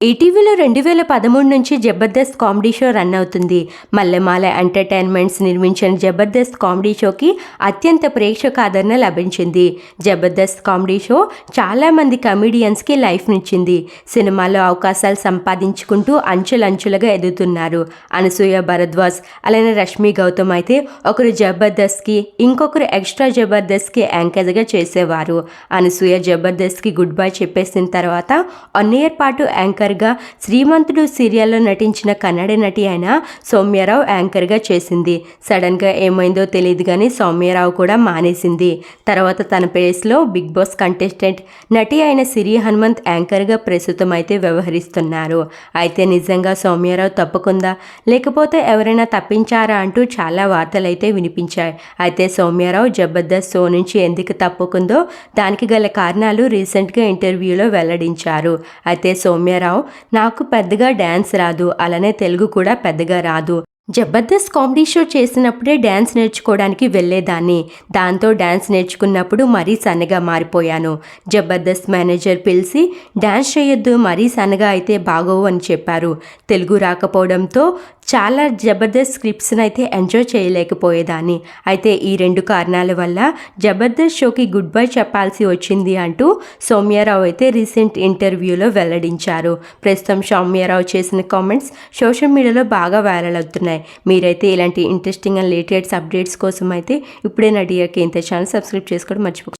ఈటీవీలో రెండు వేల పదమూడు నుంచి జబర్దస్త్ కామెడీ షో రన్ అవుతుంది. మల్లెమాల ఎంటర్టైన్మెంట్స్ నిర్మించిన జబర్దస్త్ కామెడీ షోకి అత్యంత ప్రేక్షక ఆదరణ లభించింది. జబర్దస్త్ కామెడీ షో చాలామంది కమెడియన్స్కి లైఫ్నిచ్చింది సినిమాలో అవకాశాలు సంపాదించుకుంటూ అంచులంచులుగా ఎదుగుతున్నారు. అనసూయ భరద్వాజ్ అలానే రష్మి గౌతమ్ అయితే ఒకరు జబర్దస్త్కి ఇంకొకరు ఎక్స్ట్రా జబర్దస్త్కి యాంకర్గా చేసేవారు. అనసూయ జబర్దస్త్కి గుడ్ బై చెప్పేసిన తర్వాత వన్ ఇయర్ పాటు యాంకర్గా శ్రీమంతుడు సీరియల్లో నటించిన కన్నడ నటి అయిన సౌమ్యరావు యాంకర్గా చేసింది. సడన్గా ఏమైందో తెలియదు కానీ సౌమ్యరావు కూడా మానేసింది. తర్వాత తన ప్లేస్లో బిగ్ బాస్ కంటెస్టెంట్ నటి అయిన సిరి హనుమంత్ యాంకర్గా ప్రస్తుతం అయితే వ్యవహరిస్తున్నారు. అయితే నిజంగా సౌమ్యరావు తప్పకుందా? లేకపోతే ఎవరైనా తప్పించారా అంటూ చాలా వార్తలైతే వినిపించాయి. అయితే సౌమ్యరావు జబర్దస్త్ షో నుంచి ఎందుకు తప్పుకుందో దానికి గల కారణాలు రీసెంట్గా ఇంటర్వ్యూలో వెల్లడించారు. అయితే సౌమ్యరావు నాకు పెద్దగా డ్యాన్స్ రాదు అలానే తెలుగు కూడా పెద్దగా రాదు. జబర్దస్త్ కామెడీ షో చేసినప్పుడే డ్యాన్స్ నేర్చుకోవడానికి వెళ్ళేదాన్ని. దాంతో డ్యాన్స్ నేర్చుకున్నప్పుడు మరీ సన్నగా మారిపోయాను. జబర్దస్త్ మేనేజర్ పిలిచి డ్యాన్స్ చేయొద్దు మరీ సన్నగా అయితే బాగోవు అని చెప్పారు. తెలుగు రాకపోవడంతో చాలా జబర్దస్త్ స్క్రిప్ట్స్ని అయితే ఎంజాయ్ చేయలేకపోయేదాన్ని. అయితే ఈ రెండు కారణాల వల్ల జబర్దస్త్ షోకి గుడ్ బై చెప్పాల్సి వచ్చింది అంటూ సౌమ్యారావు అయితే రీసెంట్ ఇంటర్వ్యూలో వెల్లడించారు. ప్రస్తుతం సౌమ్యారావు చేసిన కామెంట్స్ సోషల్ మీడియాలో బాగా వైరల్ అవుతున్నాయి. మీరైతే ఇలాంటి ఇంట్రెస్టింగ్ అండ్ లేటెస్ట్ అప్డేట్స్ కోసం అయితే ఇప్పుడే నా డియర్కి ఇంత ఛానల్ సబ్స్క్రైబ్ చేసుకోవడం మర్చిపో